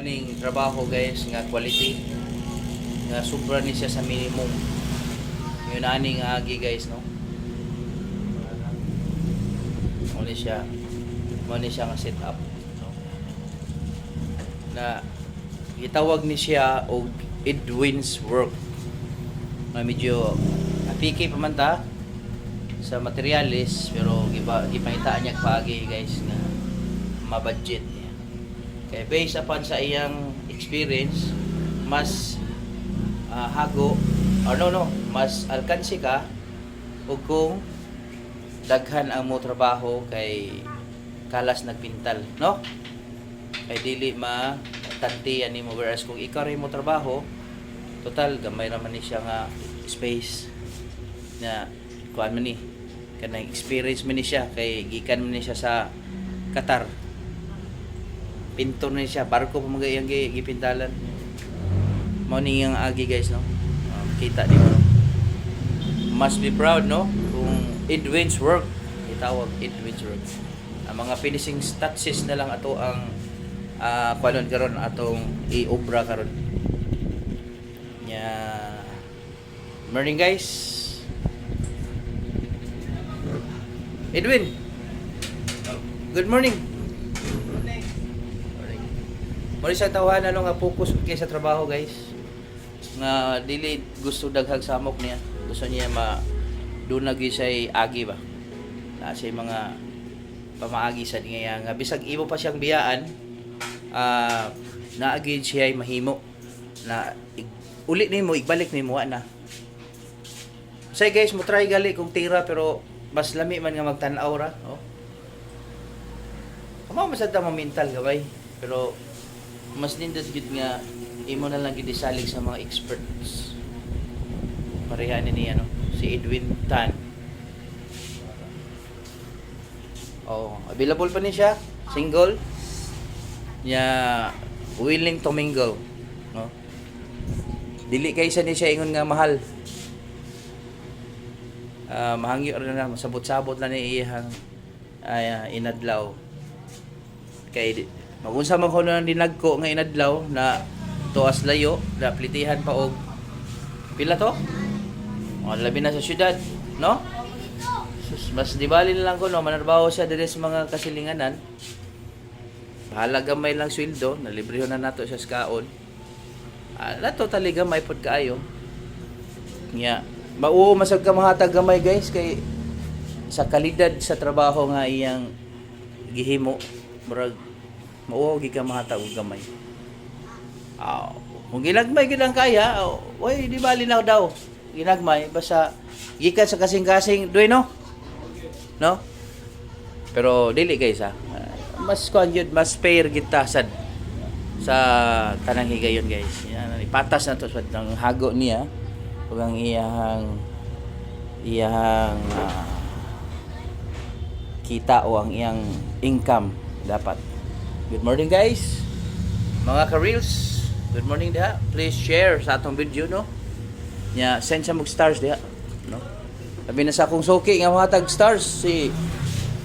Muning trabaho guys nga quality nga sobra ni siya sa minimum. Yun ani nga agi guys no. Muna siya muna siya nga set up. Na gitawag ni siya og Edwin's work. Na medyo apiki pa man ta sa materialis pero gipangitaan niya paagi guys nga ma-budget. Kaya based upon sa iyang experience, mas ah, hago or no no, mas alkansi ka ug kung daghan ang mo trabaho kay kalas nagpintal, no? Kay dili ma tantiyan nimo whereas kung ikaw rin mo trabaho, total gamay naman ni siya nga space na kuan man ni kanang experience man ni siya kay gikan man ni siya sa Qatar pintor na siya. Barko pa mga gi- gipintalan mao ni ang agi guys no? Um, kita di mo must be proud no? Kung Edwin's work. Itawag Edwin's work. Ang mga finishing touches na lang ato ang uh, kwanon karon atong iobra karon. Nya. Morning guys. Edwin. Good morning Mori sa tawanan no nga focus kay sa trabaho guys. Nga dili gusto daghag samok niya. Gusto niya ma dunag say agi ba. Na say mga pamaagi sa niya nga bisag imo pa siyang biyaan ah naagi siya mahimo na ig, uli nimo igbalik nimo na. Say guys, mo try gali kung tira pero mas lami man nga magtan-aw ra, oh. Kamo masad ta mental gabay, pero mas nindot gid nga imo na lang gid isalig sa mga experts. Pareha ni niya no, si Edwin Tan. Oh, available pa ni siya, single. Nya willing to mingle, no? Dili kay sa ni siya ingon nga mahal. Ah, mahangyo na masabot-sabot na ni iyang ay, inadlaw kay magunsa man ko na dinagko nga inadlaw na tuas layo na plitihan pa og pila to? O labi na sa syudad no? Mas di bali na lang ko no? Manarbaho siya sa mga kasilinganan. Bahala gamay lang sweldo nalibrehon na nato sa kaon. Ah, nato talaga may pod kaayo. Nya mauo masag ka mahatag gamay guys kay sa kalidad sa trabaho nga iyang gihimo murag mauo gi ka mahatag og gamay. Ah kung ginagmay gid ang kaya. Oh, oy di bali na daw. Ginagmay basta gikan sa kasing-kasing duay no? No? Pero dili ha? Ah, mas kuan mas fair gid ta sad sa tanang higayon guys. Yan ipatas na to sa ng hago niya. Ug ang iyang iyang ah, kita o ang iyang income dapat. Good morning guys. Mga ka-reels, good morning diha. Please share sa atong video no. Nya send sa mag stars diha, no. Sabi na sa akong suki nga mga tag stars si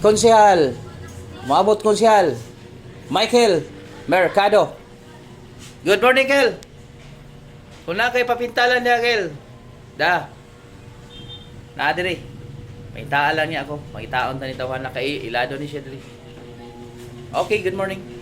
Konsehal. Maabot Konsehal. Michael Mercado. Good morning, Kel. Kung na kay papintalan niya, Kel. Da. Na diri. May taalan niya ako. May taon ta ni tawana kay ilado ni siya. Okay, good morning.